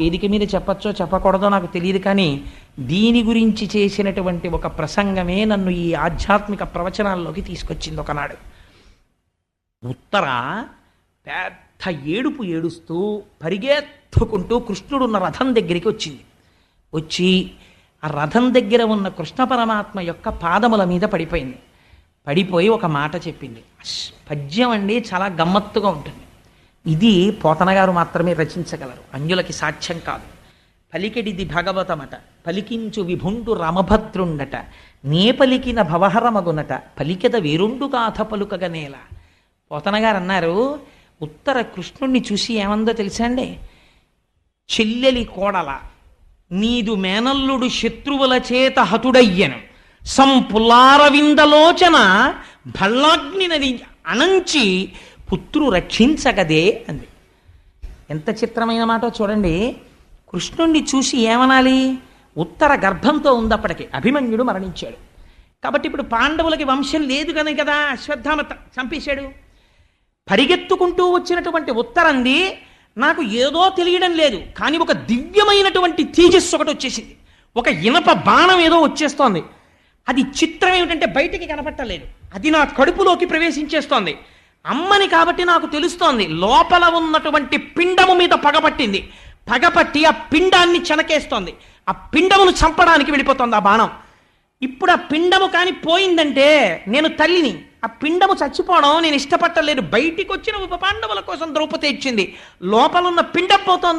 వేదిక మీద చెప్పచ్చో చెప్పకూడదో నాకు తెలియదు కానీ దీని గురించి చేసినటువంటి ఒక ప్రసంగమే నన్ను ఈ ఆధ్యాత్మిక ప్రవచనాల్లోకి తీసుకొచ్చింది ఒకనాడు. ఉత్తర పెద్ద ఏడుపు ఏడుస్తూ పరిగెత్తుకుంటూ కృష్ణుడు ఉన్న రథం దగ్గరికి వచ్చింది. వచ్చి ఆ రథం దగ్గర ఉన్న కృష్ణ పరమాత్మ యొక్క పాదముల మీద పడిపోయింది. పడిపోయి ఒక మాట చెప్పింది. పద్యం అండి చాలా గమ్మత్తుగా ఉంటుంది. ఇది పోతనగారు మాత్రమే రచించగలరు. అంజులకి సాక్ష్యం కాదు. పలికెడిది భగవతమట. పలికించు విభుండు రామభద్రుండట. నే పలికిన భవహరమగునట. పలికెద వేరుండు గాథ పలుకగనేల పోతనగారు అన్నారు ఉత్తర కృష్ణుణ్ణి చూసి ఏమందో తెలుసా అండి? చెల్లెలి కోడల నీదు మేనల్లుడు శత్రువుల చేత హతుడయ్యను. సంపులారవిందలోచన భల్లాగ్ని నది అనంచి పుత్రు రక్షించగదే అంది. ఎంత చిత్రమైన మాట చూడండి. కృష్ణుణ్ణి చూసి ఏమనాలి? ఉత్తర గర్భంతో ఉంది అప్పటికి అభిమన్యుడు మరణించాడు. కాబట్టి ఇప్పుడు పాండవులకి వంశం లేదు కనుక కదా అశ్వత్థామ చంపేశాడు. పరిగెత్తుకుంటూ వచ్చినటువంటి ఉత్తరంది నాకు ఏదో తెలియడం లేదు కానీ ఒక దివ్యమైనటువంటి తేజస్సు ఒకటి వచ్చేసింది. ఒక ఇనప బాణం ఏదో వచ్చేస్తోంది. అది చిత్రం ఏమిటంటే బయటికి కనపట్టలేదు అది నా కడుపులోకి ప్రవేశించేస్తోంది. అమ్మని కాబట్టి నాకు తెలుస్తోంది. లోపల ఉన్నటువంటి పిండము మీద పగపట్టింది పగపట్టి ఆ పిండాన్ని చెనకేస్తోంది. ఆ పిండమును చంపడానికి వెళ్ళిపోతోంది ఆ బాణం. ఇప్పుడు ఆ పిండము కానీ పోయిందంటే నేను తల్లిని. ఆ పిండము చచ్చిపోవడం నేను ఇష్టపట్టలేదు బయటికి వచ్చిన ఉప పాండవుల కోసం ద్రౌపది ఇచ్చింది. లోపల ఉన్న పిండం పోతోంది.